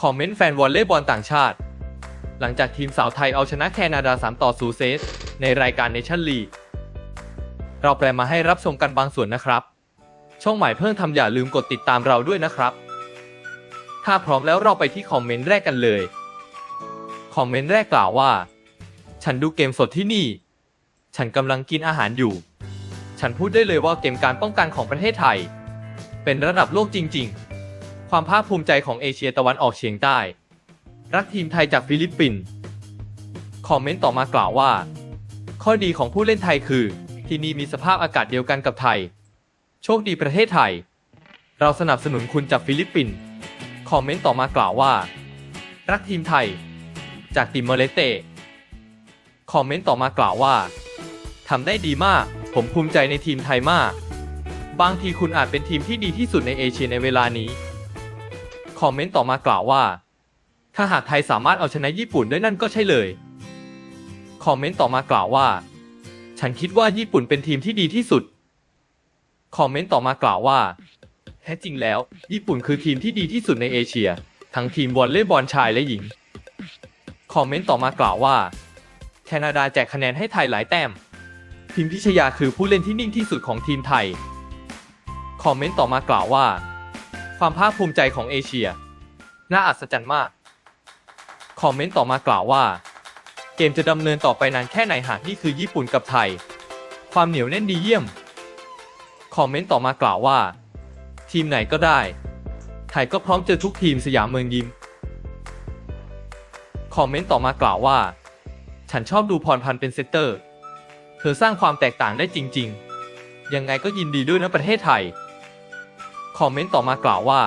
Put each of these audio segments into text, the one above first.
คอมเมนต์แฟนวอลเลย์บอลต่างชาติ หลังจากทีมสาวไทยเอาชนะแคนาดา 3 ต่อ0เซตในรายการเนชั่นลีกเราแปลมาให้รับชมกันบางส่วนนะครับ ช่องใหม่เพิ่งทำอย่าลืมกดติดตามเราด้วยนะครับ ถ้าพร้อมแล้วเราไปที่คอมเมนต์แรกกันเลย คอมเมนต์แรกกล่าวว่า ฉันดูเกมสดที่นี่ ฉันกำลังกินอาหารอยู่ ฉันพูดได้เลยว่าเกมการป้องกันของประเทศไทย เป็นระดับโลกจริง ๆ ความภาคภูมิใจของเอเชียตะวันออกเฉียงใต้ รักทีมไทยจากฟิลิปปินส์คอมเมนต์ต่อมากล่าวว่า ข้อดีของผู้เล่นไทยคือ ที่นี่มีสภาพอากาศเดียวกันกับไทย โชคดีประเทศไทย เราสนับสนุนคุณจากฟิลิปปินส์คอมเมนต์ต่อมากล่าวว่า รักทีมไทย จากติมอร์เลเตคอมเมนต์ต่อมากล่าวว่าทำได้ดีมาก ผมภูมิใจในทีมไทยมาก บางทีคุณอาจเป็นทีมที่ดีที่สุดในเอเชียในเวลานี้ คอมเมนต์ต่อมากล่าวว่า ถ้าหากไทยสามารถเอาชนะญี่ปุ่นได้นั่นก็ใช่เลย คอมเมนต์ต่อมากล่าวว่า ฉันคิดว่าญี่ปุ่นเป็นทีมที่ดีที่สุด คอมเมนต์ต่อมากล่าวว่าแท้จริงแล้ว ญี่ปุ่นคือทีมที่ดีที่สุดในเอเชีย ทั้งทีมวอลเลย์บอลชายและหญิง คอมเมนต์ต่อมากล่าวว่า แคนาดาแจกคะแนนให้ไทยหลายแต้ม พิมพิชยาคือผู้เล่นที่นิ่งที่สุดของทีมไทย คอมเมนต์ต่อมากล่าวว่า ความภาคภูมิใจของเอเชีย น่าอัศจรรย์มาก คอมเมนต์ต่อมากล่าวว่า เกมจะดำเนินต่อไปนานแค่ไหนหากนี่คือญี่ปุ่นกับไทย ความเหนียวแน่นดีเยี่ยม คอมเมนต์ต่อมากล่าวว่า ทีมไหนก็ได้ ไทยก็พร้อมเจอทุกทีมสยามเมืองยิ้มคอมเมนต์ต่อมากล่าวว่า ฉันชอบดูพรพันธ์เป็นเซตเตอร์ เธอสร้างความแตกต่างได้จริง ๆ ยังไงก็ยินดีด้วยนะประเทศไทย คอมเมนต์ต่อมากล่าวว่า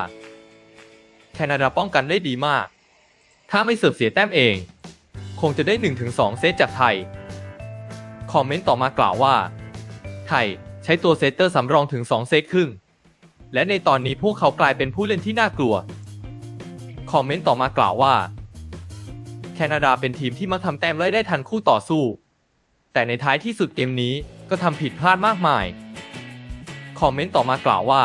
แคนาดาป้องกันได้ดีมาก ถ้าไม่เสิร์ฟเสียแต้มเอง คงจะได้ 1-2 เซตจากไทย คอมเมนต์ต่อมากล่าวว่า ไทยใช้ตัวเซตเตอร์สำรองถึง 2 เซตครึ่ง และในตอนนี้พวกเขากลายเป็นผู้เล่นที่น่ากลัว คอมเมนต์ต่อมากล่าวว่า แคนาดาเป็นทีมที่มักทำแต้มไล่ได้ทันคู่ต่อสู้ แต่ในท้ายที่สุดเกมนี้ก็ทำผิดพลาดมากมาย คอมเมนต์ต่อมากล่าวว่า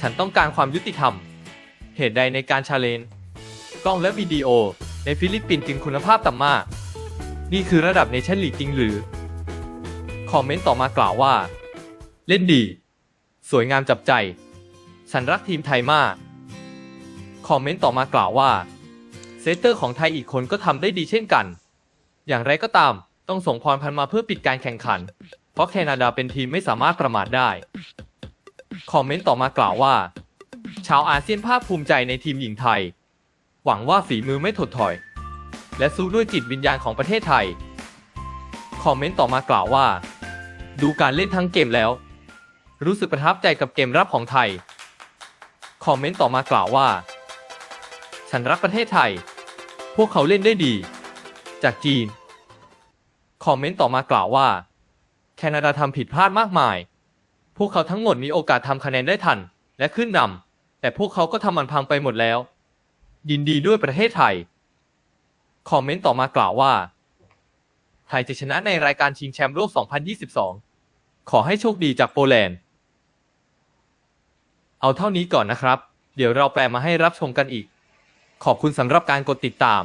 ฉันต้องการความยุติธรรม เหตุใดในการชาเลนจ์กล้องและวิดีโอ ในฟิลิปปินส์จึงคุณภาพต่ำมาก นี่คือระดับเนชั่นลีกจริงหรือ คอมเมนต์ต่อมากล่าวว่า เล่นดี สวยงามจับใจ ฉันรักทีมไทยมาก คอมเมนต์ต่อมากล่าวว่า เซตเตอร์ของไทยอีกคนก็ทำได้ดีเช่นกัน อย่างไรก็ตามต้องส่งพรพันมาเพื่อปิดการแข่งขัน เพราะแคนาดาเป็นทีมไม่สามารถประมาทได้ คอมเมนต์ต่อมากล่าวว่า ชาวอาเซียนภาคภูมิใจในทีมหญิงไทย หวังว่าฝีมือไม่ถดถอย และสู้ด้วยจิตวิญญาณของประเทศไทย คอมเมนต์ต่อมากล่าวว่า ดูการเล่นทั้งเกมแล้ว รู้สึกประทับใจกับเกมรับของไทย คอมเมนต์ต่อมากล่าวว่า ฉันรักประเทศไทย พวกเขาเล่นได้ดี จากจีน คอมเมนต์ต่อมากล่าวว่า แคนาดาทำผิดพลาดมากมาย พวกเขาทั้งหมดมีโอกาสทำคะแนนได้ทัน และขึ้นนำแต่พวกเขาก็ทำมันพังไปหมดแล้ว ยินดีด้วยประเทศไทย คอมเมนต์ต่อมากล่าวว่า ไทยจะชนะในรายการชิงแชมป์โลก 2022 ขอให้โชคดีจากโปแลนด์ เอาเท่านี้ก่อนนะครับ เดี๋ยวเราแปลมาให้รับชมกันอีก ขอบคุณสำหรับการกดติดตาม